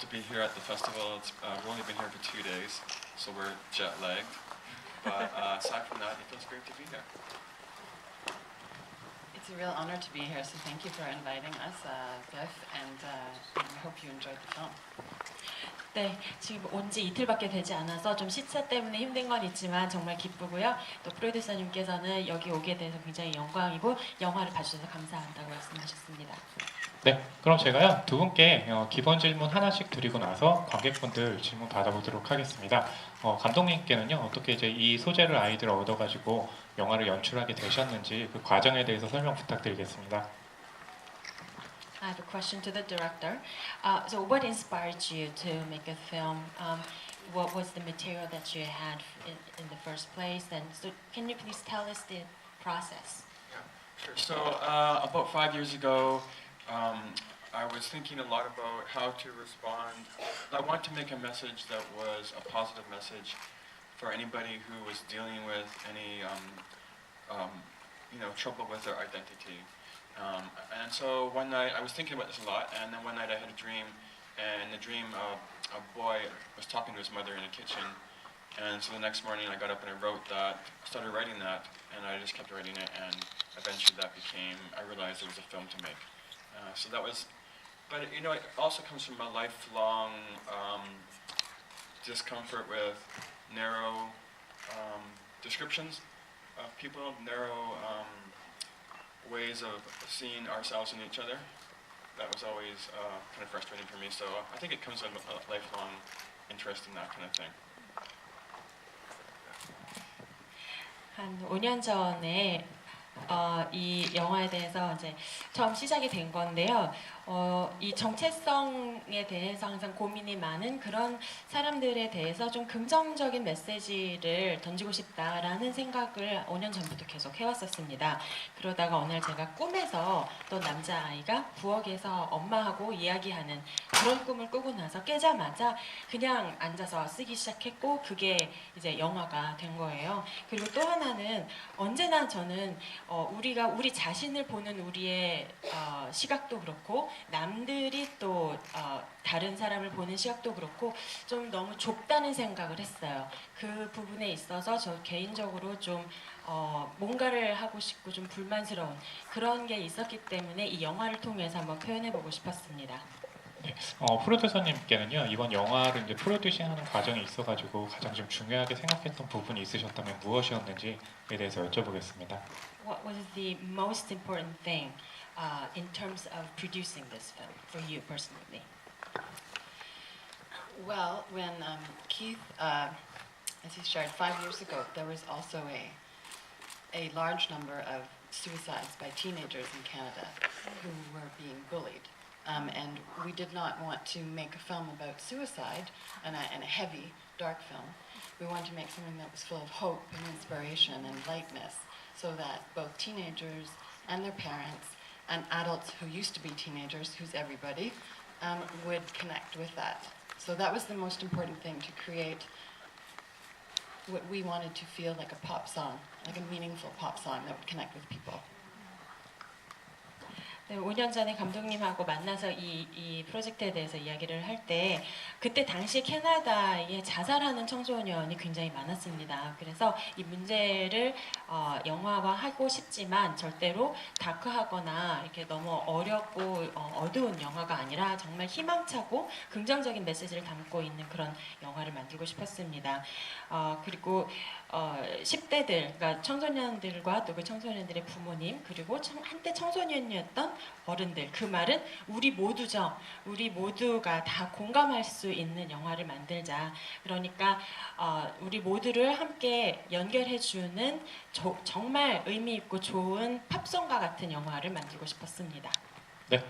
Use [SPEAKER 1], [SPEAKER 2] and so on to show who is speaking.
[SPEAKER 1] to be here at the festival. It's, uh, we've only been here for two days, so we're jet lagged. But uh, aside from that, it feels great to be here.
[SPEAKER 2] It's a real honor to be here, so thank you for inviting us, uh, Biff, and uh, I hope you enjoyed the film.
[SPEAKER 3] 네, 지금 온 지 이틀밖에 되지 않아서 좀 시차 때문에 힘든 건 있지만 정말 기쁘고요. 또 프로듀서님께서는 여기 오게 돼서 굉장히 영광이고 영화를 봐주셔서 감사한다고 말씀하셨습니다.
[SPEAKER 4] 네, 그럼 제가요 두 분께 어, 기본 질문 하나씩 드리고 나서 관객분들 질문 받아보도록 하겠습니다. 어, 감독님께는요 어떻게 이제 이 소재를 아이디어를 얻어가지고 영화를 연출하게 되셨는지 그 과정에 대해서 설명 부탁드리겠습니다.
[SPEAKER 3] I have a question to the director. Uh, so, what inspired you to make a film? Um, what was the material that you had in, in the first place? And so, can you please tell us the process?
[SPEAKER 1] Yeah, Sure. So uh, about five years ago, um, I was thinking a lot about how to respond. I wanted to make a message that was a positive message for anybody who was dealing with any, um, um, you know, trouble with their identity. Um, and so one night, I was thinking about this a lot, and then one night I had a dream, and the dream, uh, a boy was talking to his mother in the kitchen, and so the next morning I got up and I wrote that, started writing that, and I just kept writing it, and eventually that became, I realized it was a film to make. Uh, so that was, but you know, it also comes from a lifelong um, discomfort with narrow um, descriptions of people, narrow um, ways of seeing ourselves and each other. That was always uh, kind of frustrating for me. So I think it comes from a lifelong interest in that kind of thing.
[SPEAKER 3] 한 5년 전에 어, 이 영화에 대해서 이제 처음 시작이 된 건데요. 어, 이 정체성에 대해서 항상 고민이 많은 그런 사람들에 대해서 좀 긍정적인 메시지를 던지고 싶다라는 생각을 5년 전부터 계속 해왔었습니다. 그러다가 날 제가 꿈에서 또 남자아이가 부엌에서 엄마하고 이야기하는 그런 꿈을 꾸고 나서 깨자마자 그냥 앉아서 쓰기 시작했고 그게 이제 영화가 된 거예요. 그리고 또 하나는 언제나 저는 어, 우리가 우리 자신을 보는 우리의 어, 시각도 그렇고 남들이 또 어, 다른 사람을 보는 시각도 그렇고 좀 너무 좁다는 생각을 했어요. 그 부분에 있어서 저 개인적으로 좀 어, 뭔가를 하고 싶고 좀 불만스러운 그런 게 있었기 때문에 이 영화를 통해서 한번 표현해보고 싶었습니다.
[SPEAKER 4] 어, 프로듀서님께는요 이번 영화를 이제 프로듀싱하는 과정에 있어가지고 가장 좀 중요하게 생각했던 부분이 있으셨다면 무엇이었는지에 대해서 여쭤보겠습니다.
[SPEAKER 3] What was the most important thing uh, in terms of producing this film for you personally?
[SPEAKER 2] Well, when um, Keith, uh, as he shared five years ago, there was also a, a large number of suicides by teenagers in Canada who were being bullied. Um, and we did not want to make a film about suicide and a, and a heavy, dark film. We wanted to make something that was full of hope and inspiration and lightness so that both teenagers and their parents and adults who used to be teenagers, who's everybody, um, would connect with that. So that was the most important thing to create what we wanted to feel like a pop song, like a meaningful pop song that would connect with people.
[SPEAKER 3] 네, 5년 전에 감독님하고 만나서 이, 이 프로젝트에 대해서 이야기를 할 때 그때 당시 캐나다에 자살하는 청소년이 굉장히 많았습니다. 그래서 이 문제를 어, 영화화하고 싶지만 절대로 다크하거나 이렇게 너무 어렵고 어, 어두운 영화가 아니라 정말 희망차고 긍정적인 메시지를 담고 있는 그런 영화를 만들고 싶었습니다. 어, 그리고 어, 10대들, 그러니까 청소년들과 또 그 청소년들의 부모님, 그리고 청- 한때 청소년이었던 어른들, 그 말은 우리 모두죠. 우리 모두가 다 공감할 수 있는 영화를 만들자. 그러니까 어, 우리 모두를 함께 연결해 주는 조- 정말 의미 있고 좋은 팝송과 같은 영화를 만들고 싶었습니다.
[SPEAKER 4] 네,